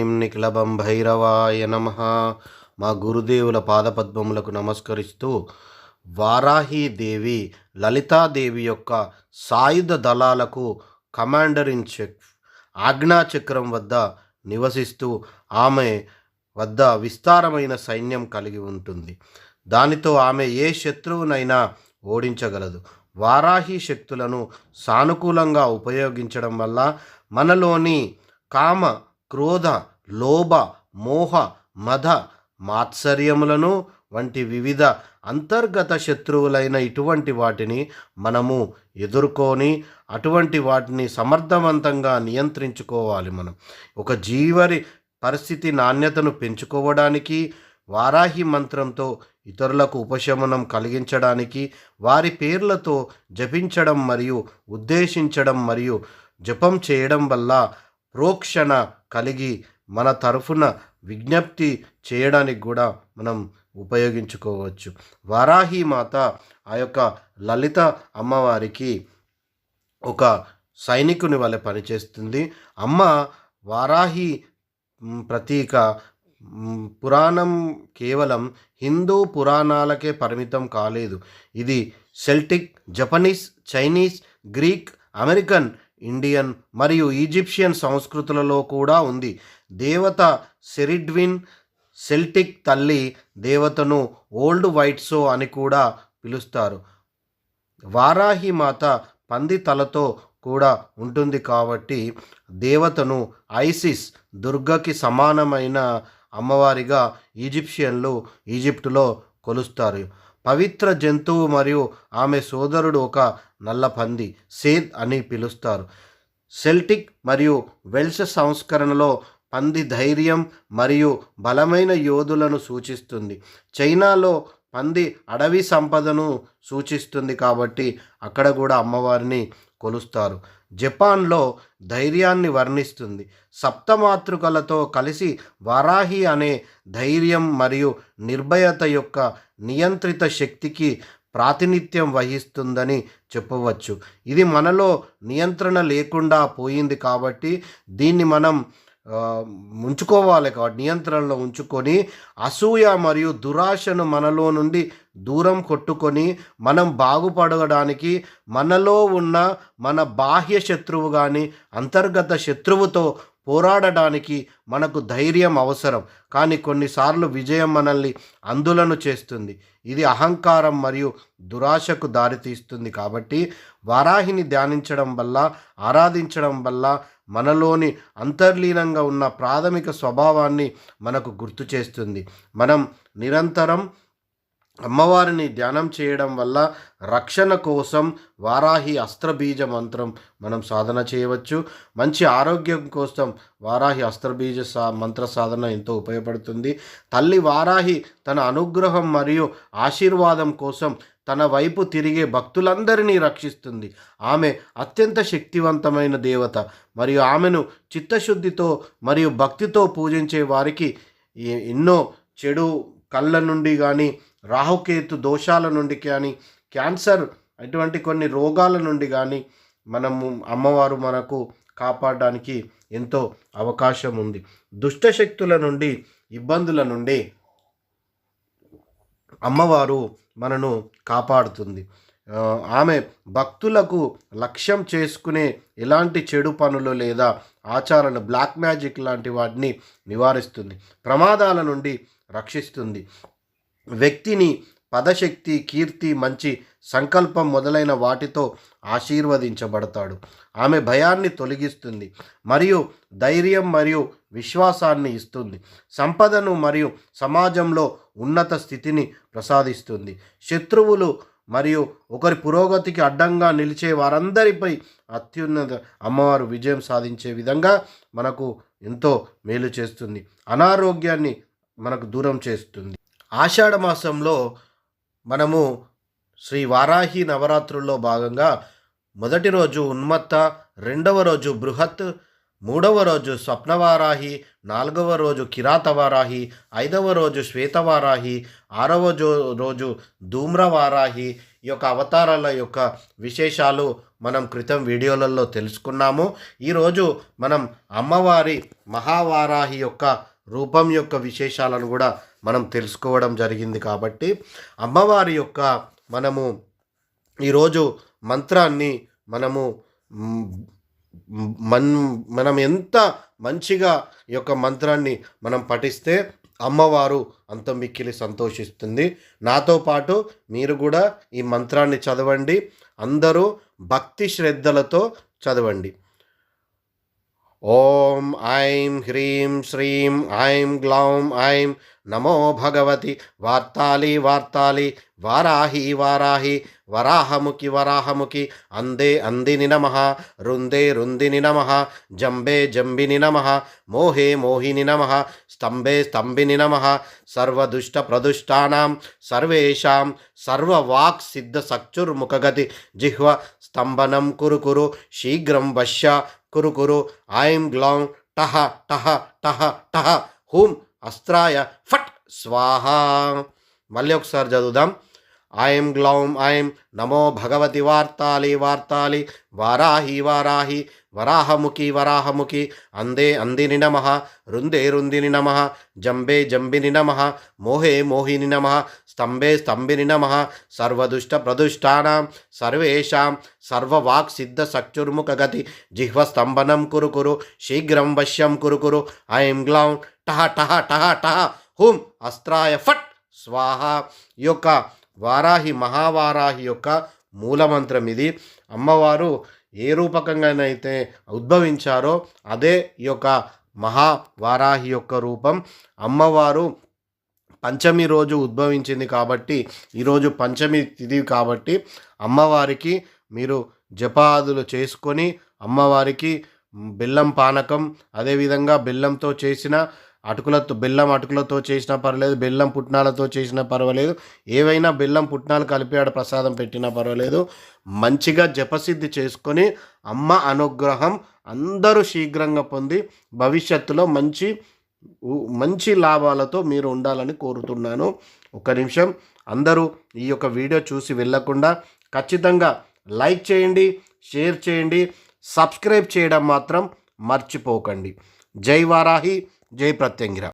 యోనిం నిఖిలభం భైరవాయ నమ. మా గురుదేవుల పాదపద్మములకు నమస్కరిస్తూ వారాహీదేవి లలితాదేవి యొక్క సాయుధ దళాలకు కమాండర్ ఇన్ చీఫ్ ఆజ్ఞాచక్రం వద్ద నివసిస్తూ ఆమె వద్ద విస్తారమైన సైన్యం కలిగి ఉంటుంది. దానితో ఆమె ఏ శత్రువునైనా ఓడించగలదు. వారాహి శక్తులను సానుకూలంగా ఉపయోగించడం వల్ల మనలోని కామ క్రోధ లోభ మోహ మధ మాత్సర్యములను వంటి వివిధ అంతర్గత శత్రువులైన ఇటువంటి వాటిని మనము ఎదుర్కొని అటువంటి వాటిని సమర్థవంతంగా నియంత్రించుకోవాలి మనం. ఒక జీవరి పరిస్థితి నాణ్యతను పెంచుకోవడానికి వారాహి మంత్రంతో ఇతరులకు ఉపశమనం కలిగించడానికి వారి పేర్లతో జపించడం మరియు ఉద్దేశించడం మరియు జపం చేయడం వల్ల ప్రోక్షణ కలిగి మన తరఫున విజ్ఞప్తి చేయడానికి కూడా మనం ఉపయోగించుకోవచ్చు. వారాహి మాత ఆ యొక్క లలిత అమ్మవారికి ఒక సైనికుని వలె పనిచేస్తుంది. అమ్మ వారాహి ప్రతీక పురాణం కేవలం హిందూ పురాణాలకే పరిమితం కాలేదు. ఇది Celtic Japanese Chinese Greek American Indian మరియు ఈజిప్షియన్ సంస్కృతులలో కూడా ఉంది. దేవత సెరిడ్విన్ సెల్టిక్ తల్లి దేవతను ఓల్డ్ వైట్సో అని కూడా పిలుస్తారు. వారాహి మాత పంది తలతో కూడా ఉంటుంది కాబట్టి దేవతను ఐసిస్ దుర్గకి సమానమైన అమ్మవారిగా ఈజిప్షియన్లు ఈజిప్టులో కొలుస్తారు. పవిత్ర జంతువు మరియు ఆమె సోదరుడు ఒక నల్ల పంది సేద్ అని పిలుస్తారు. సెల్టిక్ మరియు వెల్ష్ సంస్కరణలో పంది ధైర్యం మరియు బలమైన యోధులను సూచిస్తుంది. చైనాలో పంది అడవి సంపదను సూచిస్తుంది కాబట్టి అక్కడ కూడా అమ్మవారిని కొలుస్తారు. జపాన్లో ధైర్యాన్ని వర్ణిస్తుంది. సప్తమాతృకలతో కలిసి వారాహి అనే ధైర్యం మరియు నిర్భయత యొక్క నియంత్రిత శక్తికి ప్రాతినిధ్యం వహిస్తుందని చెప్పవచ్చు. ఇది మనలో నియంత్రణ లేకుండా పోయింది కాబట్టి దీన్ని మనం ఉంచుకోవాలి కాబట్టి నియంత్రణలో ఉంచుకొని అసూయ మరియు దురాశను మనలో నుండి దూరం కొట్టుకొని మనం బాగుపడడానికి మనలో ఉన్న మన బాహ్య శత్రువు కానీ అంతర్గత శత్రువుతో పోరాడడానికి మనకు ధైర్యం అవసరం. కానీ కొన్నిసార్లు విజయం మనల్ని అందులను చేస్తుంది. ఇది అహంకారం మరియు దురాశకు దారితీస్తుంది కాబట్టి వారాహిని ధ్యానించడం వల్ల ఆరాధించడం వల్ల మనలోని అంతర్లీనంగా ఉన్న ప్రాథమిక స్వభావాన్ని మనకు గుర్తు చేస్తుంది. మనం నిరంతరం అమ్మవారిని ధ్యానం చేయడం వల్ల రక్షణ కోసం వారాహి అస్త్రబీజ మంత్రం మనం సాధన చేయవచ్చు. మంచి ఆరోగ్యం కోసం వారాహి అస్త్రబీజ సా మంత్ర సాధన ఎంతో ఉపయోగపడుతుంది. తల్లి వారాహి తన అనుగ్రహం మరియు ఆశీర్వాదం కోసం తన వైపు తిరిగే భక్తులందరినీ రక్షిస్తుంది. ఆమె అత్యంత శక్తివంతమైన దేవత మరియు ఆమెను చిత్తశుద్ధితో మరియు భక్తితో పూజించే వారికి ఎన్నో చెడు కళ్ళ నుండి కానీ రాహుకేతు దోషాల నుండి కానీ క్యాన్సర్ అటువంటి కొన్ని రోగాల నుండి కానీ మనము అమ్మవారు మనకు కాపాడడానికి ఎంతో అవకాశం ఉంది. దుష్టశక్తుల నుండి ఇబ్బందుల నుండి అమ్మవారు మనను కాపాడుతుంది. ఆమె భక్తులకు లక్ష్యం చేసుకునే ఎలాంటి చెడు పనులు లేదా ఆచారాలు బ్లాక్ మ్యాజిక్ లాంటి వాటిని నివారిస్తుంది. ప్రమాదాల నుండి రక్షిస్తుంది. వ్యక్తిని పదశక్తి కీర్తి మంచి సంకల్పం మొదలైన వాటితో ఆశీర్వదించబడతాడు. ఆమె భయాన్ని తొలగిస్తుంది మరియు ధైర్యం మరియు విశ్వాసాన్ని ఇస్తుంది. సంపదను మరియు సమాజంలో ఉన్నత స్థితిని ప్రసాదిస్తుంది. శత్రువులు మరియు ఒకరి పురోగతికి అడ్డంగా నిలిచే వారందరిపై అత్యున్నత అమ్మవారు విజయం సాధించే విధంగా మనకు ఎంతో మేలు చేస్తుంది. అనారోగ్యాన్ని మనకు దూరం చేస్తుంది. ఆషాఢ మాసంలో మనము శ్రీ వారాహి నవరాత్రుల్లో భాగంగా మొదటి రోజు ఉన్మత్త రెండవ రోజు బృహత్ మూడవ రోజు స్వప్నవారాహి నాలుగవ రోజు కిరాతవారాహి ఐదవ రోజు శ్వేతవారాహి ఆరవ రోజు ధూమ్రవారాహి ఈ యొక్క అవతారాల యొక్క విశేషాలు మనం క్రితం వీడియోలలో తెలుసుకున్నాము. ఈరోజు మనం అమ్మవారి మహావారాహి యొక్క రూపం యొక్క విశేషాలను కూడా మనం తెలుసుకోవడం జరిగింది కాబట్టి అమ్మవారి యొక్క మనము ఈరోజు మంత్రాన్ని మనము మన్ మనం ఎంత మంచిగా ఈ యొక్క మంత్రాన్ని మనం పఠిస్తే అమ్మవారు అంత మిక్కిలి సంతోషిస్తుంది. నాతో పాటు మీరు కూడా ఈ మంత్రాన్ని చదవండి. అందరూ భక్తి శ్రద్ధలతో చదవండి. ఓం ఐం హ్రీం శ్రీం ఐం గ్లౌం ఐం నమో భగవతి వార్తాలి వార్తాలి వారాహి వారాహి వరాహముఖి వరాహముఖి అందే అందిని నమ రుందే రుందిని నమ జంబే జంబిని నమ మోహే మోహిని నమ స్తంభే స్తంభిని నమ సర్వదుష్ట ప్రదుష్టానాం సర్వేషాం సర్వవాక్ సిద్ధ సక్చుర్ముఖగతి జిహ్వ స్తంభనం కురు కురు శీఘ్రం వశ్య కురు కురు ఐం గ్లౌం టహ టహ టహ టహ హూం అస్త్రాయ ఫట్ స్వాహ. మళ్ళీ ఒకసారి చదువుదాం. ఐం గ్లౌం ఐం నమో భగవతి వార్తాలి వార్తాలి వారాహి వారాహి వరాహముఖి వరాహముఖి అందే అందిని నమ రుందే రుందిని నమ జంబే జంబిని నమ మోహే మోహిని నమ స్తంభే స్తంభిని నమ సర్వదుష్ట ప్రదుష్టానాం సర్వేషాం సర్వవాక్ సిద్ధ సక్షుర్ముఖగతి జిహ్వస్తంభనం కురు కురు శీఘ్రం వశ్యం కురు కురు ఐం గ్లౌం టహ టహ టహ టహ హుం అస్త్రాయ ఫట్ స్వాహ యొక్క వారాహి మహావారాహి యొక్క మూలమంత్రం ఇది. అమ్మవారు ఏ రూపకంగానైతే ఉద్భవించారో అదే ఈ యొక్క మహావారాహి యొక్క రూపం. అమ్మవారు పంచమి రోజు ఉద్భవించింది కాబట్టి ఈరోజు పంచమి తిది కాబట్టి అమ్మవారికి మీరు జపాదులు చేసుకొని అమ్మవారికి బెల్లం పానకం అదేవిధంగా బెల్లంతో చేసిన అటుకులతో బెల్లం అటుకులతో చేసినా పర్వాలేదు బెల్లం పుట్నాలతో చేసినా పర్వాలేదు. ఏవైనా బెల్లం పుట్నాలు కలిపి ఆడ ప్రసాదం పెట్టినా పర్వాలేదు. మంచిగా జపసిద్ధి చేసుకొని అమ్మ అనుగ్రహం అందరూ శీఘ్రంగా పొంది భవిష్యత్తులో మంచి మంచి లాభాలతో మీరు ఉండాలని కోరుతున్నాను. ఒక నిమిషం. అందరూ ఈ యొక్క వీడియో చూసి వెళ్ళకుండా ఖచ్చితంగా లైక్ చేయండి షేర్ చేయండి సబ్స్క్రైబ్ చేయడం మాత్రం మర్చిపోకండి. జై వారాహి. జై ప్రత్యంగిర.